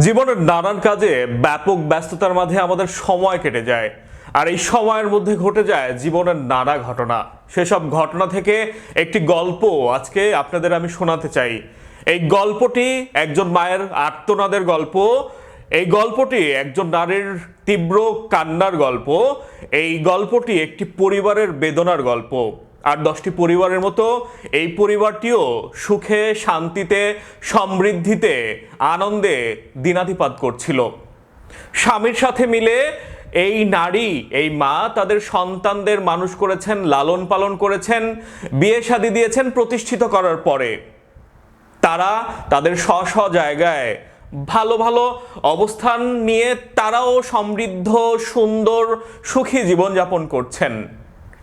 জীবনের নানান কাজে ব্যাপক ব্যস্ততার মাঝে আমাদের সময় কেটে যায়। আর এই সময়ের মধ্যে ঘটে যায় জীবনের নানা ঘটনা। সেসব ঘটনা থেকে একটি গল্প আজকে আপনাদের আমি শোনাতে চাই। এই গল্পটি একজন মায়ের আর্তনাদের গল্প। এই গল্পটি একজন নারীর তীব্র কান্নার গল্প। এই গল্পটি একটি পরিবারের বেদনার গল্প। আর দশটি পরিবারের মতো এই পরিবারটিও সুখে, শান্তিতে, সমৃদ্ধিতে, আনন্দে দিনাতিপাত করছিল। স্বামীর সাথে মিলে এই নারী, এই মা তাদের সন্তানদের মানুষ করেছেন, লালন পালন করেছেন, বিয়ে শাদী দিয়েছেন, প্রতিষ্ঠিত করার পরে। তারা তাদের স্ব স্ব জায়গায় ভালো ভালো অবস্থান নিয়ে তারাও সমৃদ্ধ, সুন্দর, সুখী জীবনযাপন করছেন।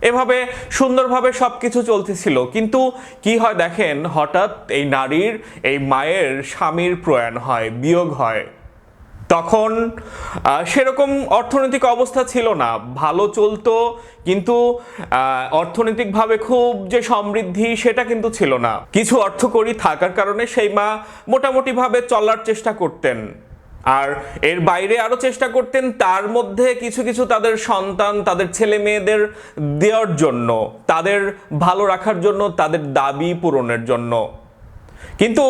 এভাবে সুন্দরভাবে সব কিছু চলতেছিল। কিন্তু কি হয় দেখেন, হঠাৎ এই নারীর, এই মায়ের স্বামীর প্রয়াণ হয়, বিয়োগ হয়। তখন সেরকম অর্থনৈতিক অবস্থা ছিল না। ভালো চলতো, কিন্তু অর্থনৈতিকভাবে খুব যে সমৃদ্ধি সেটা কিন্তু ছিল না। কিছু অর্থকরী থাকার কারণে সেই মা মোটামুটিভাবে চলার চেষ্টা করতেন। আর এর বাইরে আরও চেষ্টা করতেন তার মধ্যে কিছু কিছু তাদের সন্তান, তাদের ছেলে মেয়েদের দেওয়ার জন্য, তাদের ভালো রাখার জন্য, তাদের দাবি পূরণের জন্য। কিন্তু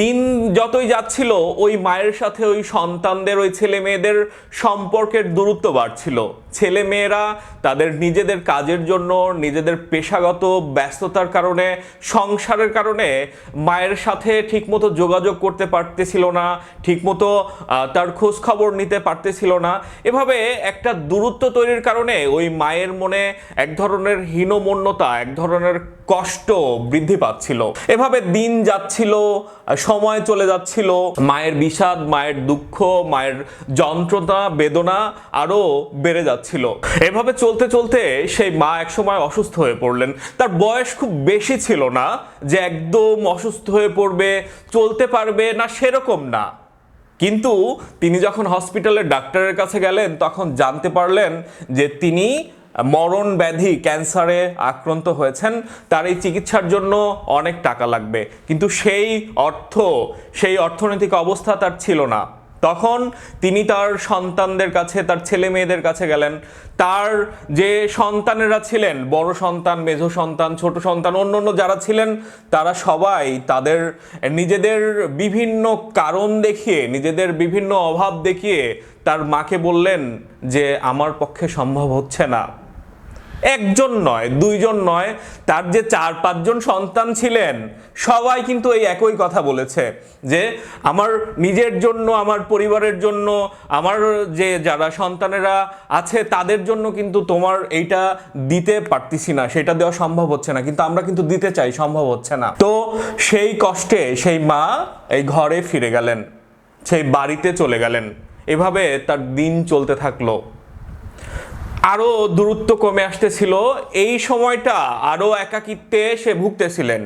দিন যতই যাচ্ছিল, ওই মায়ের সাথে ওই সন্তানদের, ওই ছেলে মেয়েদের সম্পর্কের দূরত্ব বাড়ছিল। ছেলে মেয়েরা তাদের নিজেদের কাজের জন্য, নিজেদের পেশাগত ব্যস্ততার কারণে, সংসারের কারণে মায়ের সাথে ঠিকমতো যোগাযোগ করতে পারতেছিল না, ঠিকমতো তার খোঁজ খবর নিতে পারতেছিল না। এভাবে একটা দূরত্ব তৈরির কারণে ওই মায়ের মনে এক ধরনের হীনমন্যতা, এক ধরনের কষ্ট বৃদ্ধি পাচ্ছিল। এভাবে দিন যাচ্ছিল, সময় চলে যাচ্ছিল। মায়ের বিষাদ, মায়ের দুঃখ, মায়ের যন্ত্রণা, বেদনা আরও বেড়ে যাচ্ছিল। এভাবে চলতে চলতে সেই মা একসময় অসুস্থ হয়ে পড়লেন। তার বয়স খুব বেশি ছিল না যে একদম অসুস্থ হয়ে পড়বে, চলতে পারবে না সেরকম না। কিন্তু তিনি যখন হসপিটালের ডাক্তারের কাছে গেলেন, তখন জানতে পারলেন যে তিনি মরণ ব্যাধি ক্যান্সারে আক্রান্ত হয়েছেন তার এই চিকিৎসার জন্য অনেক টাকা লাগবে। কিন্তু সেই অর্থ, সেই অর্থনৈতিক অবস্থা তার ছিল না। তখন তিনি তার সন্তানদের কাছে, তার ছেলে মেয়েদের কাছে গেলেন। তার যে সন্তানেরা ছিলেন, বড় সন্তান, মেঝ সন্তান, ছোট সন্তান, অন্য অন্য যারা ছিলেন, তারা সবাই তাদের নিজেদের বিভিন্ন কারণ দেখিয়ে, নিজেদের বিভিন্ন অভাব দেখিয়ে তার মাকে বললেন যে, আমার পক্ষে সম্ভব হচ্ছে না। একজন নয়, দুইজন নয়, তার যে চার, পাঁচজন সন্তান ছিলেন, সবাই কিন্তু এই একই কথা বলেছে যে আমার নিজের জন্য, আমার পরিবারের জন্য, আমার যে যারা সন্তানেরা আছে, তাদের জন্য কিন্তু তোমার এইটা দিতে পারতেছি না, সেটা দেওয়া সম্ভব হচ্ছে না, কিন্তু আমরা কিন্তু দিতে চাই, সম্ভব হচ্ছে না। তো সেই কষ্টে সেই মা এই ঘরে ফিরে গেলেন, সেই বাড়িতে চলে গেলেন। এভাবে তার দিন চলতে থাকল। আরও দূরত্ব কমে আসতেছিল। এই সময়টা আরও একাকিত্বে সে ভুগতেছিলেন।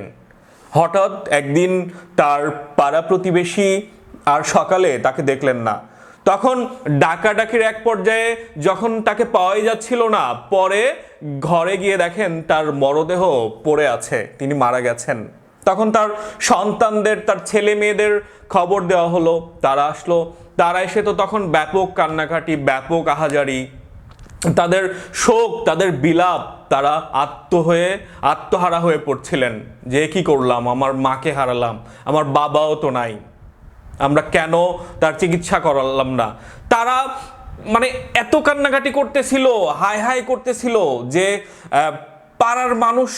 হঠাৎ একদিন তার পাড়া প্রতিবেশী আর সকালে তাকে দেখলেন না। তখন ডাকাডাকির এক পর্যায়ে যখন তাকে পাওয়াই যাচ্ছিল না, পরে ঘরে গিয়ে দেখেন তার মরদেহ পড়ে আছে, তিনি মারা গেছেন। তখন তার সন্তানদের, তার ছেলে মেয়েদের খবর দেওয়া হলো, তারা আসলো। তারা এসে তো তখন ব্যাপক কান্নাকাটি, ব্যাপক আহাজারি তাদের শোক, তাদের বিলাপ, তারা আত্ম হয়ে, আত্মহারা হয়ে পড়ছিলেন। যে কি করলাম? আমার মাকে হারালাম। আমার বাবাও তো নাই। আমরা কেন তার চিকিৎসা করালাম না? তারা মানে এত কান্নাকাটি করতেছিল হাই হাই করতেছিল যে পাড়ার মানুষ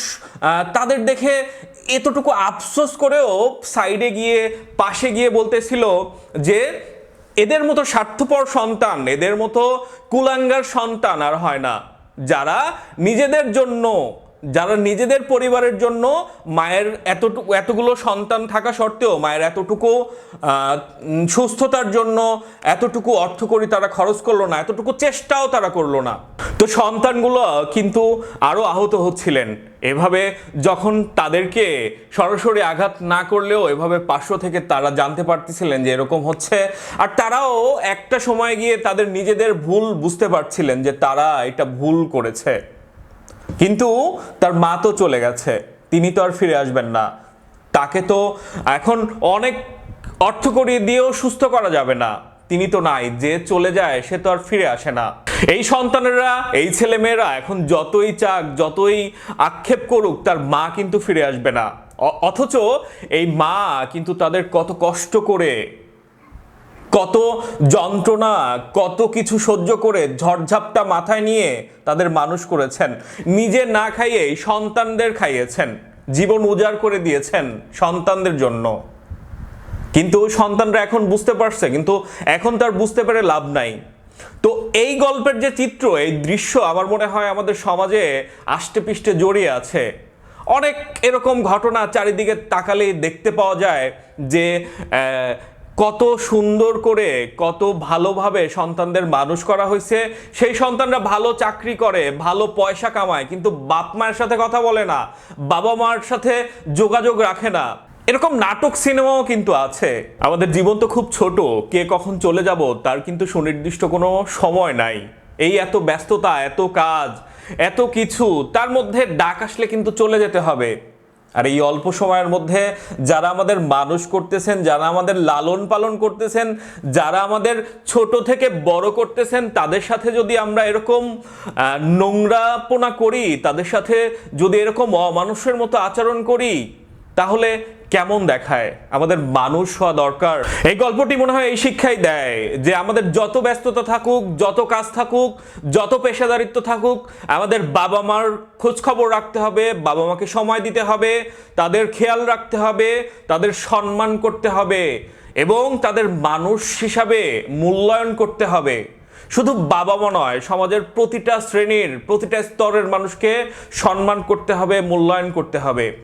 তাদের দেখে এতটুকু আফসোস করেও সাইডে গিয়ে, পাশে গিয়ে বলতেছিল যে এদের মতো স্বার্থপর সন্তান এদের মতো কুলাঙ্গার সন্তান আর হয় না। যারা নিজেদের জন্য যারা নিজেদের পরিবারের জন্য মায়ের এতটুকু এতগুলো সন্তান থাকা সত্ত্বেও মায়ের এতটুকু সুস্থতার জন্য এতটুকু অর্থকরী তারা খরচ করল না, এতটুকু চেষ্টাও তারা করল না। তো সন্তানগুলো কিন্তু আরও আহত হচ্ছিলেন। এভাবে যখন তাদেরকে সরাসরি আঘাত না করলেও এভাবে পার্শ্ব থেকে তারা জানতে পারতেছিলেন যে এরকম হচ্ছে। আর তারাও একটা সময় গিয়ে তাদের নিজেদের ভুল বুঝতে পারছিলেন যে তারা এটা ভুল করেছে। কিন্তু তার মা তো চলে গেছে, তিনি তো আর ফিরে আসবেন না। তাকে তো এখন অনেক অর্থ করিয়ে দিয়েও সুস্থ করা যাবে না। তিনি তো নাই, যে চলে যায় সে তো আর ফিরে আসে না। এই সন্তানেরা, এই ছেলেমেয়েরা এখন যতই চাক, যতই আক্ষেপ করুক, তার মা কিন্তু ফিরে আসবে না। অথচ এই মা কিন্তু তাদের কত কষ্ট করে কত যন্ত্রণা, কত কিছু সহ্য করে ঝড়ঝাপটা মাথায় নিয়ে তাদের মানুষ করেছেন। নিজে না খাইয়েই সন্তানদের খাইয়েছেন। জীবন উজাড় করে দিয়েছেন সন্তানদের জন্য। কিন্তু সন্তানরা এখন বুঝতে পারছে, কিন্তু এখন তার বুঝতে পেরে লাভ নাই। তো এই গল্পের যে চিত্র, এই দৃশ্য আমার মনে হয় আমাদের সমাজে আষ্টে পিষ্টে জড়িয়ে আছে। অনেক এরকম ঘটনা চারিদিকে তাকালেই দেখতে পাওয়া যায় যে কত সুন্দর করে, কত ভালোভাবে সন্তানদের মানুষ করা হয়েছে। সেই সন্তানরা ভালো চাকরি করে, ভালো পয়সা কামায়, কিন্তু বাপ মায়ের সাথে কথা বলে না, বাবা মার সাথে যোগাযোগ রাখে না। এরকম নাটক সিনেমাও কিন্তু আছে। আমাদের জীবন তো খুব ছোট, কে কখন চলে যাব তার কিন্তু সুনির্দিষ্ট কোনো সময় নাই। এই এত ব্যস্ততা, এত কাজ, এত কিছু, তার মধ্যে ডাক আসলে কিন্তু চলে যেতে হবে। আর এই অল্প সময়ের মধ্যে যারা আমাদের মানুষ করতেছেন, যারা আমাদের লালন পালন করতেছেন, যারা আমাদের ছোট থেকে বড় করতেছেন, তাদের সাথে যদি আমরা এরকম নোংরাপোনা করি, তাদের সাথে যদি এরকম অমানুষের মতো আচরণ করি, তাহলে কেমন দেখায়? আমাদের মানুষ হওয়া দরকার। এই গল্পটি মনে হয় এই শিক্ষাই দেয় যে আমাদের যত ব্যস্ততা থাকুক, যত কাজ থাকুক, যত পেশাদারিত্ব থাকুক, আমাদের বাবা মার খোঁজখবর রাখতে হবে বাবা মাকে সময় দিতে হবে, তাদের খেয়াল রাখতে হবে, তাদের সম্মান করতে হবে এবং তাদের মানুষ হিসাবে মূল্যায়ন করতে হবে। শুধু বাবা মা নয়, সমাজের প্রতিটা শ্রেণির, প্রতিটা স্তরের মানুষকে সম্মান করতে হবে, মূল্যায়ন করতে হবে।